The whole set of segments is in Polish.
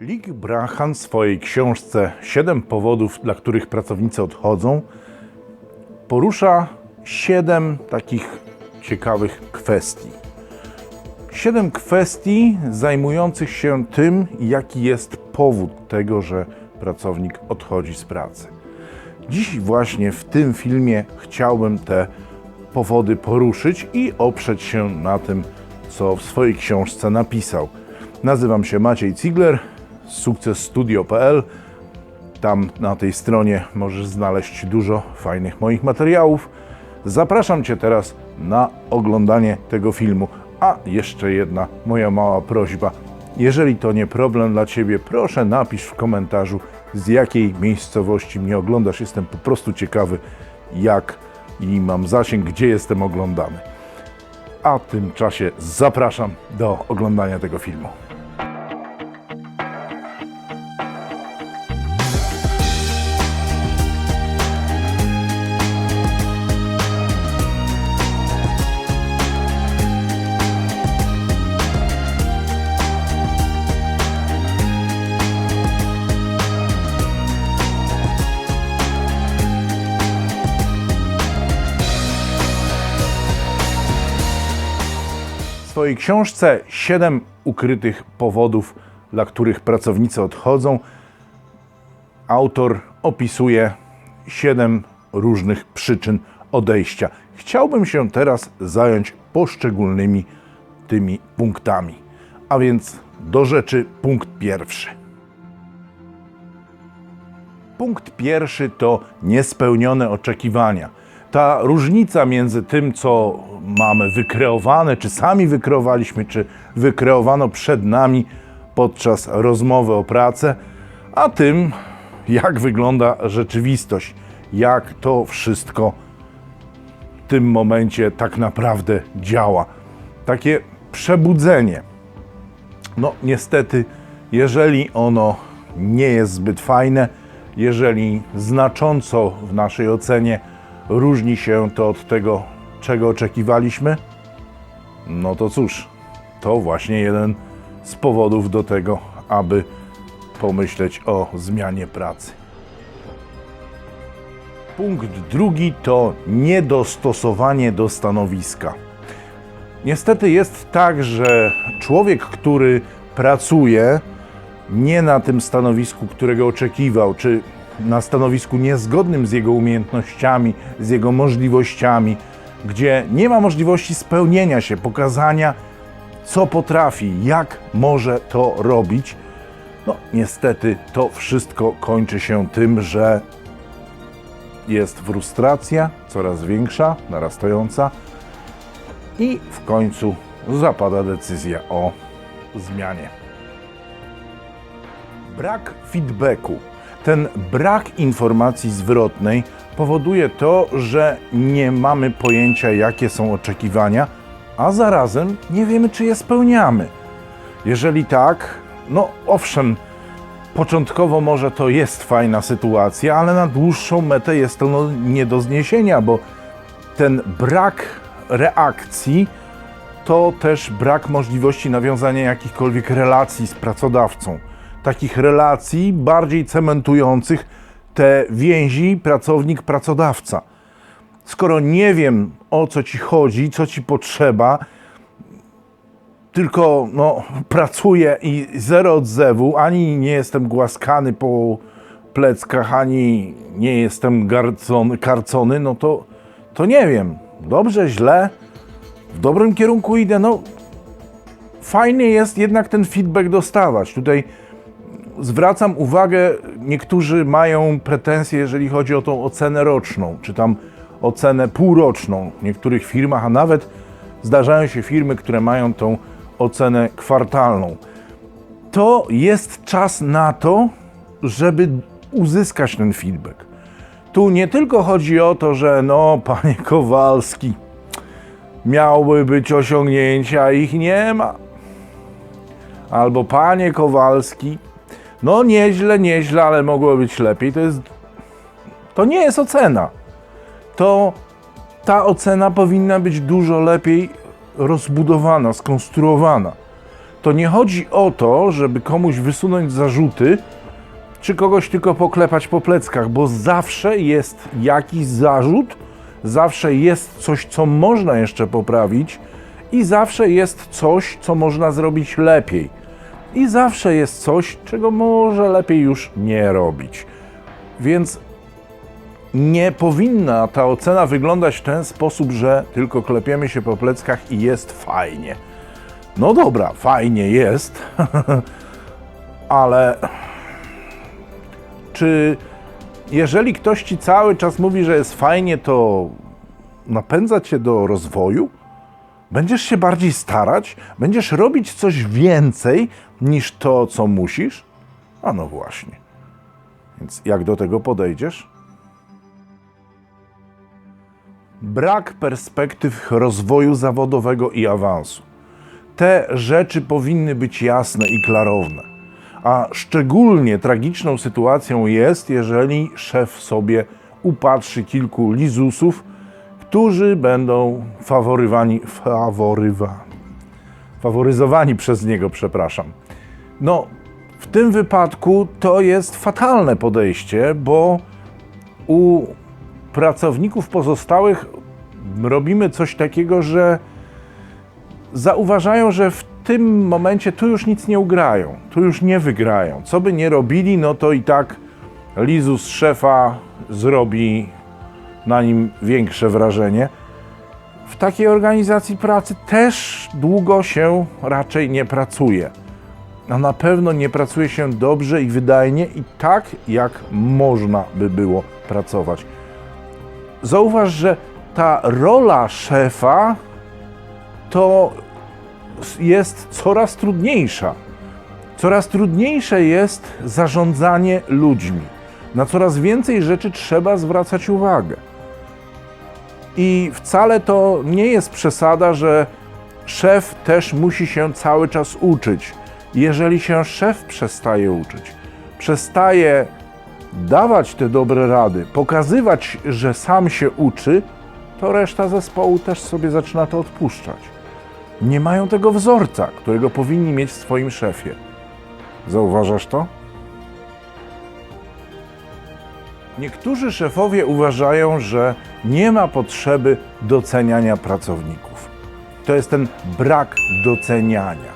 Lig Brachan w swojej książce Siedem powodów, dla których pracownicy odchodzą, porusza siedem takich ciekawych kwestii. Siedem kwestii zajmujących się tym, jaki jest powód tego, że pracownik odchodzi z pracy. Dziś właśnie w tym filmie chciałbym te powody poruszyć i oprzeć się na tym, co w swojej książce napisał. Nazywam się Maciej Cigler z sukcesstudio.pl. Tam na tej stronie możesz znaleźć dużo fajnych moich materiałów. Zapraszam Cię teraz na oglądanie tego filmu. A jeszcze jedna moja mała prośba. Jeżeli to nie problem dla Ciebie, proszę napisz w komentarzu, z jakiej miejscowości mnie oglądasz. Jestem po prostu ciekawy, jak i mam zasięg, gdzie jestem oglądany. A w tym czasie zapraszam do oglądania tego filmu. Swojej książce Siedem ukrytych powodów, dla których pracownicy odchodzą, autor opisuje siedem różnych przyczyn odejścia. Chciałbym się teraz zająć poszczególnymi tymi punktami. A więc do rzeczy punkt pierwszy. Punkt pierwszy to niespełnione oczekiwania. Ta różnica między tym, co mamy wykreowane, czy sami wykreowaliśmy, czy wykreowano przed nami podczas rozmowy o pracę, a tym, jak wygląda rzeczywistość, jak to wszystko w tym momencie tak naprawdę działa. Takie przebudzenie. No, niestety, jeżeli ono nie jest zbyt fajne, jeżeli znacząco w naszej ocenie różni się to od tego, czego oczekiwaliśmy, no to cóż, to właśnie jeden z powodów do tego, aby pomyśleć o zmianie pracy. Punkt drugi to niedostosowanie do stanowiska. Niestety jest tak, że człowiek, który pracuje nie na tym stanowisku, którego oczekiwał, czy na stanowisku niezgodnym z jego umiejętnościami, z jego możliwościami, gdzie nie ma możliwości spełnienia się, pokazania, co potrafi, jak może to robić, no niestety to wszystko kończy się tym, że jest frustracja coraz większa, narastająca i w końcu zapada decyzja o zmianie. Brak feedbacku, ten brak informacji zwrotnej powoduje to, że nie mamy pojęcia, jakie są oczekiwania, a zarazem nie wiemy, czy je spełniamy. Jeżeli tak, no owszem, początkowo może to jest fajna sytuacja, ale na dłuższą metę jest to no, nie do zniesienia, bo ten brak reakcji to też brak możliwości nawiązania jakichkolwiek relacji z pracodawcą. Takich relacji bardziej cementujących te więzi pracownik-pracodawca. Skoro nie wiem o co ci chodzi, co ci potrzeba, tylko no, pracuję i zero odzewu, ani nie jestem głaskany po pleckach, ani nie jestem garcony, karcony, no to, to nie wiem. Dobrze, źle, w dobrym kierunku idę. No, fajnie jest jednak ten feedback dostawać. Tutaj zwracam uwagę, niektórzy mają pretensje, jeżeli chodzi o tą ocenę roczną, czy tam ocenę półroczną w niektórych firmach, a nawet zdarzają się firmy, które mają tą ocenę kwartalną. To jest czas na to, żeby uzyskać ten feedback. Tu nie tylko chodzi o to, że no, panie Kowalski, miały być osiągnięcia, ich nie ma. Albo panie Kowalski, no nieźle, nieźle, ale mogło być lepiej. To jest. To nie jest ocena. To ta ocena powinna być dużo lepiej rozbudowana, skonstruowana. to nie chodzi o to, żeby komuś wysunąć zarzuty, czy kogoś tylko poklepać po pleckach, bo zawsze jest jakiś zarzut, zawsze jest coś, co można jeszcze poprawić i zawsze jest coś, co można zrobić lepiej. I zawsze jest coś, czego może lepiej już nie robić. Więc nie powinna ta ocena wyglądać w ten sposób, że tylko klepiemy się po pleckach i jest fajnie. No dobra, fajnie jest, ale czy jeżeli ktoś ci cały czas mówi, że jest fajnie, to napędza cię do rozwoju? Będziesz się bardziej starać? Będziesz robić coś więcej niż to, co musisz? A no właśnie. Więc jak do tego podejdziesz? Brak perspektyw rozwoju zawodowego i awansu. Te rzeczy powinny być jasne i klarowne. A szczególnie tragiczną sytuacją jest, jeżeli szef sobie upatrzy kilku lizusów, którzy będą faworywani, faworywani, faworyzowani przez niego, przepraszam. No, w tym wypadku to jest fatalne podejście, bo u pracowników pozostałych robimy coś takiego, że zauważają, że w tym momencie tu już nic nie ugrają, tu już nie wygrają. Co by nie robili, no to i tak Lizus szefa zrobi na nim większe wrażenie. W takiej organizacji pracy też długo się raczej nie pracuje. A na pewno nie pracuje się dobrze i wydajnie i tak, jak można by było pracować. Zauważ, że ta rola szefa to jest coraz trudniejsza. Coraz trudniejsze jest zarządzanie ludźmi. Na coraz więcej rzeczy trzeba zwracać uwagę. I wcale to nie jest przesada, że szef też musi się cały czas uczyć. Jeżeli się szef przestaje uczyć, przestaje dawać te dobre rady, pokazywać, że sam się uczy, to reszta zespołu też sobie zaczyna to odpuszczać. Nie mają tego wzorca, którego powinni mieć w swoim szefie. Zauważasz to? Niektórzy szefowie uważają, że nie ma potrzeby doceniania pracowników. To jest ten brak doceniania.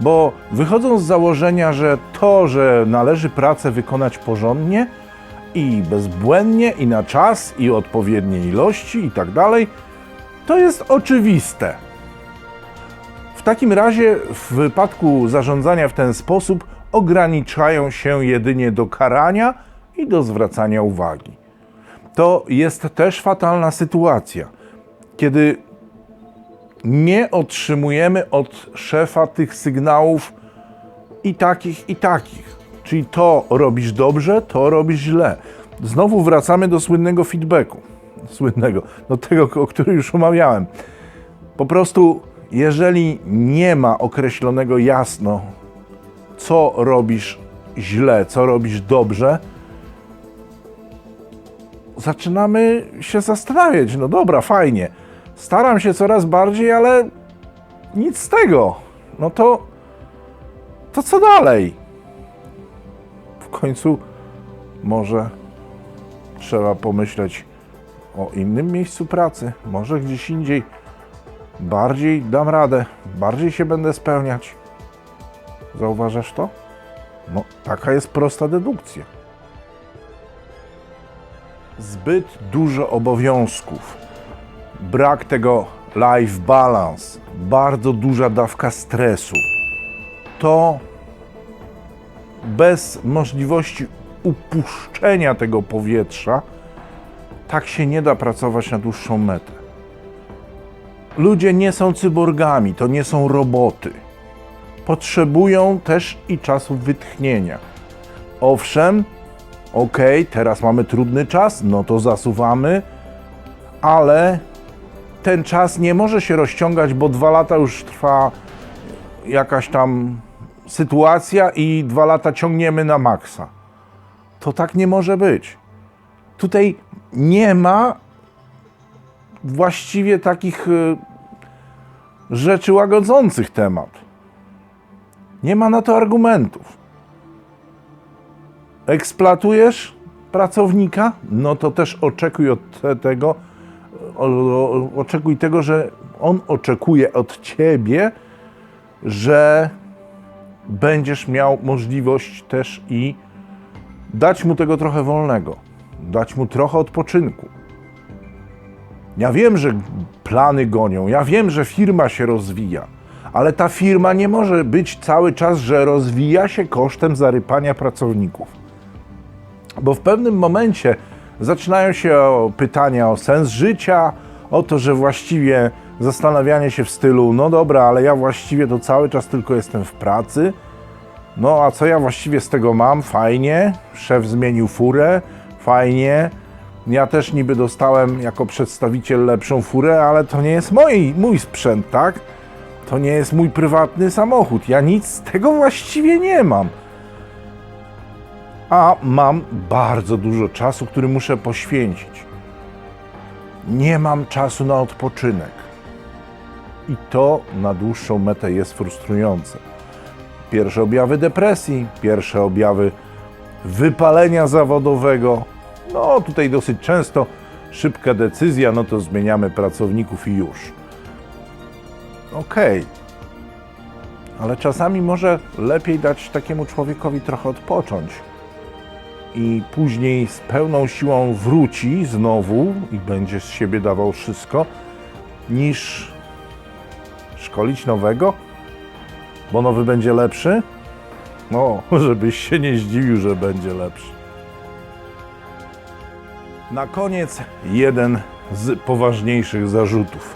Bo wychodzą z założenia, że to, że należy pracę wykonać porządnie i bezbłędnie, i na czas, i odpowiedniej ilości, i tak dalej, to jest oczywiste. W takim razie, w wypadku zarządzania w ten sposób, ograniczają się jedynie do karania i do zwracania uwagi. To jest też fatalna sytuacja, kiedy nie otrzymujemy od szefa tych sygnałów i takich, i takich. Czyli to robisz dobrze, to robisz źle. Znowu wracamy do słynnego feedbacku. Słynnego, do tego, o którym już omawiałem. Po prostu, jeżeli nie ma określonego jasno, co robisz źle, co robisz dobrze, zaczynamy się zastanawiać. No dobra, fajnie. Staram się coraz bardziej, ale nic z tego. No to. To co dalej? W końcu może trzeba pomyśleć o innym miejscu pracy, może gdzieś indziej. Bardziej dam radę, bardziej się będę spełniać. Zauważasz to? No, taka jest prosta dedukcja. Zbyt dużo obowiązków, brak tego life balance, bardzo duża dawka stresu. To bez możliwości upuszczenia tego powietrza, tak się nie da pracować na dłuższą metę. Ludzie nie są cyborgami, to nie są roboty. Potrzebują też i czasu wytchnienia. Owszem, ok, teraz mamy trudny czas, no to zasuwamy, ale ten czas nie może się rozciągać, bo dwa lata już trwa jakaś tam sytuacja i dwa lata ciągniemy na maksa. To tak nie może być. Tutaj nie ma właściwie takich y, rzeczy łagodzących temat. Nie ma na to argumentów. Eksploatujesz pracownika, no to też oczekuj od te- tego, o, o, oczekuj tego, że on oczekuje od ciebie, że będziesz miał możliwość też i dać mu tego trochę wolnego, dać mu trochę odpoczynku. Ja wiem, że plany gonią, ja wiem, że firma się rozwija, ale ta firma nie może być cały czas, że rozwija się kosztem zarypania pracowników. Bo w pewnym momencie zaczynają się pytania o sens życia, o to, że właściwie zastanawianie się w stylu, no dobra, ale ja właściwie to cały czas tylko jestem w pracy. No a co ja właściwie z tego mam? Fajnie, szef zmienił furę, fajnie. Ja też niby dostałem jako przedstawiciel lepszą furę, ale to nie jest mój, mój sprzęt, tak? To nie jest mój prywatny samochód. Ja nic z tego właściwie nie mam. A mam bardzo dużo czasu, który muszę poświęcić. Nie mam czasu na odpoczynek. I to na dłuższą metę jest frustrujące. Pierwsze objawy depresji, pierwsze objawy wypalenia zawodowego. No tutaj dosyć często szybka decyzja, no to zmieniamy pracowników i już. Okej. Ale czasami może lepiej dać takiemu człowiekowi trochę odpocząć. I później z pełną siłą wróci znowu i będzie z siebie dawał wszystko, niż szkolić nowego, bo nowy będzie lepszy. No, żebyś się nie zdziwił, że będzie lepszy. Na koniec jeden z poważniejszych zarzutów.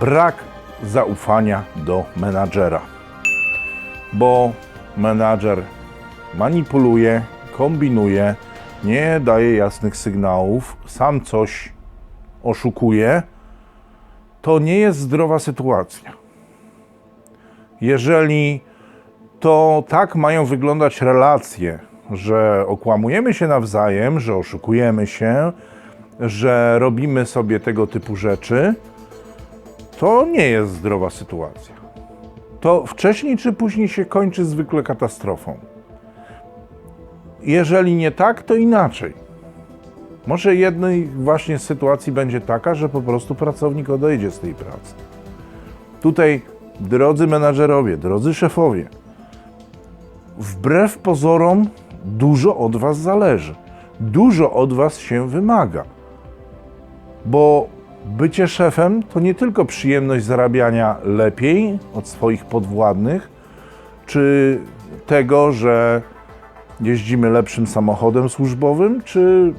Brak zaufania do menadżera. Bo menadżer manipuluje, kombinuje, nie daje jasnych sygnałów, sam coś oszukuje, to nie jest zdrowa sytuacja. Jeżeli to tak mają wyglądać relacje, że okłamujemy się nawzajem, że oszukujemy się, że robimy sobie tego typu rzeczy, to nie jest zdrowa sytuacja. To wcześniej czy później się kończy zwykle katastrofą. Jeżeli nie tak, to inaczej. Może jednej właśnie sytuacji będzie taka, że po prostu pracownik odejdzie z tej pracy. Tutaj, drodzy menadżerowie, drodzy szefowie, wbrew pozorom dużo od Was zależy. Dużo od Was się wymaga. Bo bycie szefem to nie tylko przyjemność zarabiania lepiej od swoich podwładnych, czy tego, że jeździmy lepszym samochodem służbowym, czy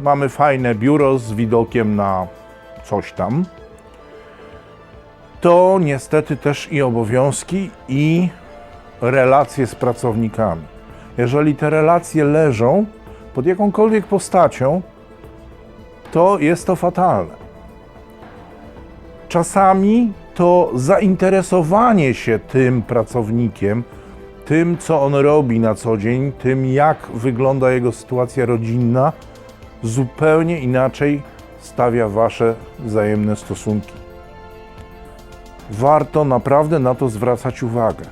mamy fajne biuro z widokiem na coś tam. To niestety też i obowiązki, i relacje z pracownikami. Jeżeli te relacje leżą pod jakąkolwiek postacią, to jest to fatalne. Czasami to zainteresowanie się tym pracownikiem, tym, co on robi na co dzień, tym, jak wygląda jego sytuacja rodzinna, zupełnie inaczej stawia wasze wzajemne stosunki. Warto naprawdę na to zwracać uwagę.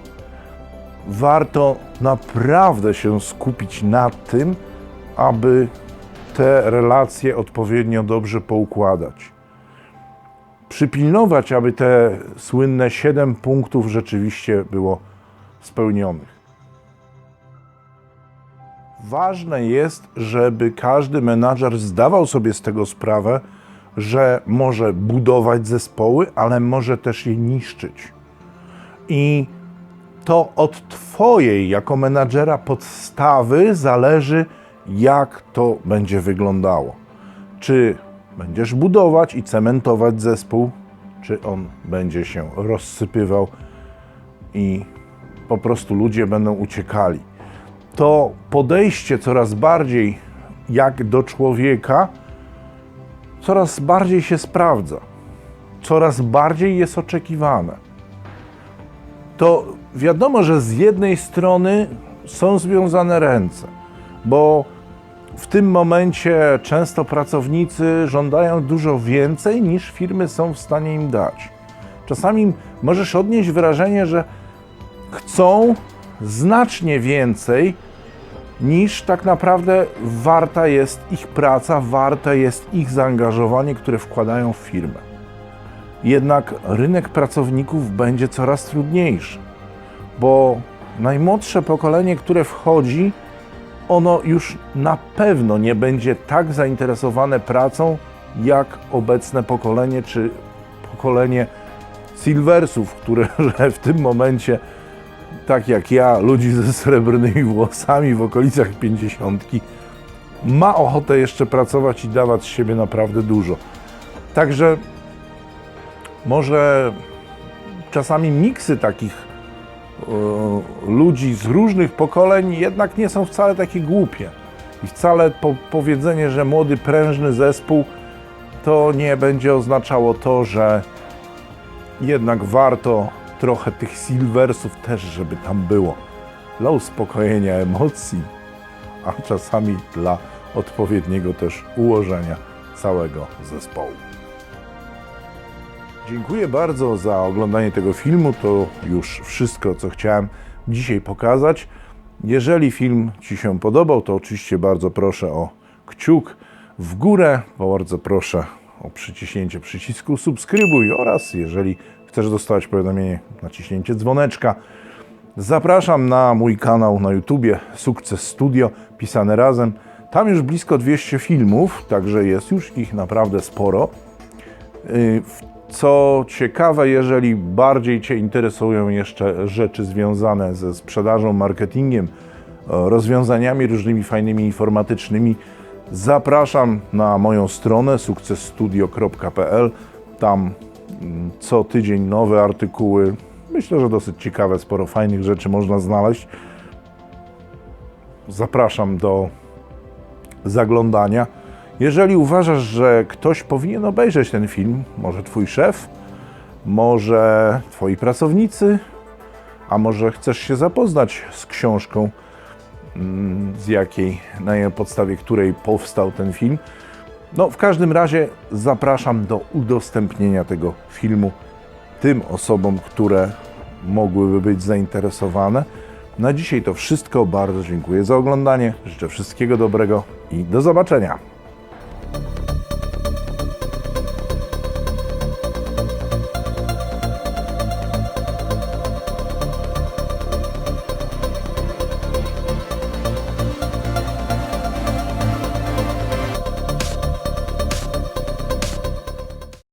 Warto naprawdę się skupić na tym, aby te relacje odpowiednio dobrze poukładać. Przypilnować, aby te słynne 7 punktów rzeczywiście było spełnionych. Ważne jest, żeby każdy menadżer zdawał sobie z tego sprawę, że może budować zespoły, ale może też je niszczyć. I to od Twojej jako menadżera podstawy zależy, jak to będzie wyglądało. Czy będziesz budować i cementować zespół, czy on będzie się rozsypywał i po prostu ludzie będą uciekali. To podejście coraz bardziej jak do człowieka, coraz bardziej się sprawdza, coraz bardziej jest oczekiwane. To wiadomo, że z jednej strony są związane ręce, bo w tym momencie często pracownicy żądają dużo więcej niż firmy są w stanie im dać. Czasami możesz odnieść wrażenie, że chcą znacznie więcej niż tak naprawdę warta jest ich praca, warte jest ich zaangażowanie, które wkładają w firmę. Jednak rynek pracowników będzie coraz trudniejszy, bo najmłodsze pokolenie, które wchodzi, ono już na pewno nie będzie tak zainteresowane pracą, jak obecne pokolenie, czy pokolenie Silversów, które w tym momencie, tak jak ja, ludzi ze srebrnymi włosami w okolicach pięćdziesiątki, ma ochotę jeszcze pracować i dawać z siebie naprawdę dużo. Także może czasami miksy takich e, ludzi z różnych pokoleń jednak nie są wcale takie głupie. I wcale po, powiedzenie, że młody, prężny zespół to nie będzie oznaczało to, że jednak warto trochę tych silversów też, żeby tam było. Dla uspokojenia emocji, a czasami dla odpowiedniego też ułożenia całego zespołu. Dziękuję bardzo za oglądanie tego filmu. To już wszystko, co chciałem dzisiaj pokazać. Jeżeli film Ci się podobał, to oczywiście bardzo proszę o kciuk w górę. Bardzo proszę o przyciśnięcie przycisku subskrybuj oraz jeżeli chcesz dostawać powiadomienie, naciśnięcie dzwoneczka. Zapraszam na mój kanał na YouTubie Sukces Studio, pisane razem. Tam już blisko 200 filmów, także jest już ich naprawdę sporo. Yy, Co ciekawe, jeżeli bardziej Cię interesują jeszcze rzeczy związane ze sprzedażą, marketingiem, rozwiązaniami różnymi fajnymi informatycznymi, zapraszam na moją stronę sukcesstudio.pl. Tam co tydzień nowe artykuły. Myślę, że dosyć ciekawe, sporo fajnych rzeczy można znaleźć. Zapraszam do zaglądania. Jeżeli uważasz, że ktoś powinien obejrzeć ten film, może Twój szef, może Twoi pracownicy, a może chcesz się zapoznać z książką, mm, z jakiej, na jej podstawie której powstał ten film, no w każdym razie zapraszam do udostępnienia tego filmu tym osobom, które mogłyby być zainteresowane. Na dzisiaj to wszystko. Bardzo dziękuję za oglądanie. Życzę wszystkiego dobrego i do zobaczenia.